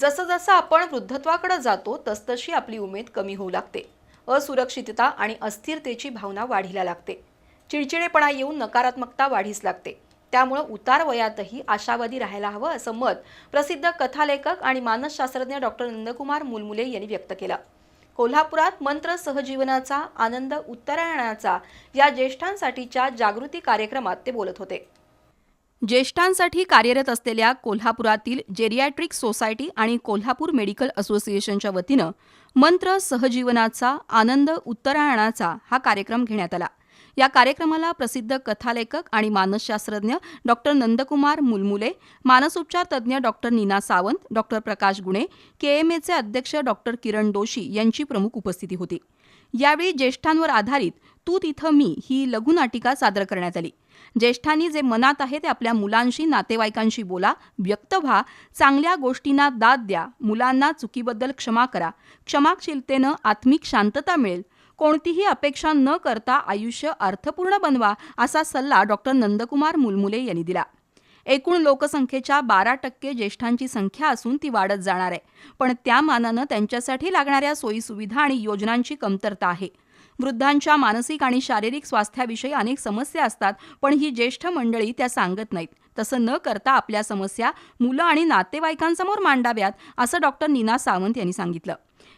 जसं जसं आपण वृद्धत्वाकडे जातो तसतशी आपली उमेद कमी होऊ लागते. असुरक्षितता आणि अस्थिरतेची भावना वाढीला लागते. चिडचिडेपणा येऊन नकारात्मकता वाढीस लागते. त्यामुळं उतार वयातही आशावादी राहायला हवं असं मत प्रसिद्ध कथालेखक आणि मानसशास्त्रज्ञ डॉक्टर नंदकुमार मुलमुले यांनी व्यक्त केलं. कोल्हापुरात मंत्र सहजीवनाचा आनंद उत्तरायणाचा या ज्येष्ठांसाठीच्या जागृती कार्यक्रमात ते बोलत होते. ज्येष्ठांसाठी कार्यरत असलेल्या कोल्हापुरातील जेरियाट्रिक सोसायटी आणि कोल्हापूर मेडिकल असोसिएशनच्या वतीनं मंत्र सहजीवनाचा आनंद उत्तरायणाचा हा कार्यक्रम घेण्यात आला. या कार्यक्रमाला प्रसिद्ध कथालेखक आणि मानसशास्त्रज्ञ डॉक्टर नंदकुमार मुलमुले मानसोपचार तज्ज्ञ डॉक्टर नीना सावंत डॉक्टर प्रकाश गुणे केएमएचे अध्यक्ष डॉक्टर किरण दोशी यांची प्रमुख उपस्थिती होती. यावेळी ज्येष्ठांवर आधारित तू तिथं मी ही लघुनाटिका सादर करण्यात आली. ज्येष्ठांनी जे मनात आहे ते आपल्या मुलांशी नातेवाईकांशी बोला व्यक्त व्हा. चांगल्या गोष्टींना दाद द्या. मुलांना चुकीबद्दल क्षमा करा. क्षमाशीलतेनं आत्मिक शांतता मिळेल. कोणतीही अपेक्षा न करता आयुष्य अर्थपूर्ण बनवा असा सल्ला डॉक्टर नंदकुमार मुलमुले यांनी दिला. एकूण लोकसंख्येच्या बारा टक्के ज्येष्ठांची संख्या असून ती वाढत जाणार आहे. पण त्या मानानं त्यांच्यासाठी लागणाऱ्या सोयीसुविधा आणि योजनांची कमतरता आहे. वृद्धांच्या मानसिक आणि शारीरिक स्वास्थ्याविषयी अनेक समस्या असतात पण ही ज्येष्ठ मंडळी त्या सांगत नाहीत. तसं न करता आपल्या समस्या मुलं आणि नातेवाईकांसमोर मांडाव्यात असं डॉक्टर नीना सावंत यांनी सांगितलं.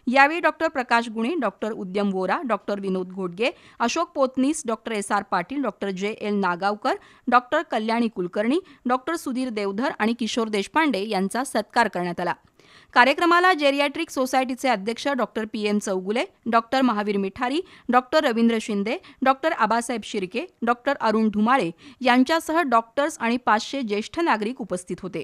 यावेळी doctor Prakash Gune doctor Udyam Vora doctor Vinod घोडगे Ashok Potnis doctor S R Patil doctor J L Nagavkar doctor Kalyani Kulkarni doctor Sudhir Deodhar आणि किशोर देशपांडे यांचा सत्कार करण्यात आला. कार्यक्रमाला जेरियाट्रिक सोसायटीचे अध्यक्ष doctor P M Chougule doctor Mahavir Mithari doctor Ravindra Shinde doctor Abasaheb Shirke doctor Arun Dhumale यांच्यासह doctors आणि पाचशे ज्येष्ठ नागरिक उपस्थित होते.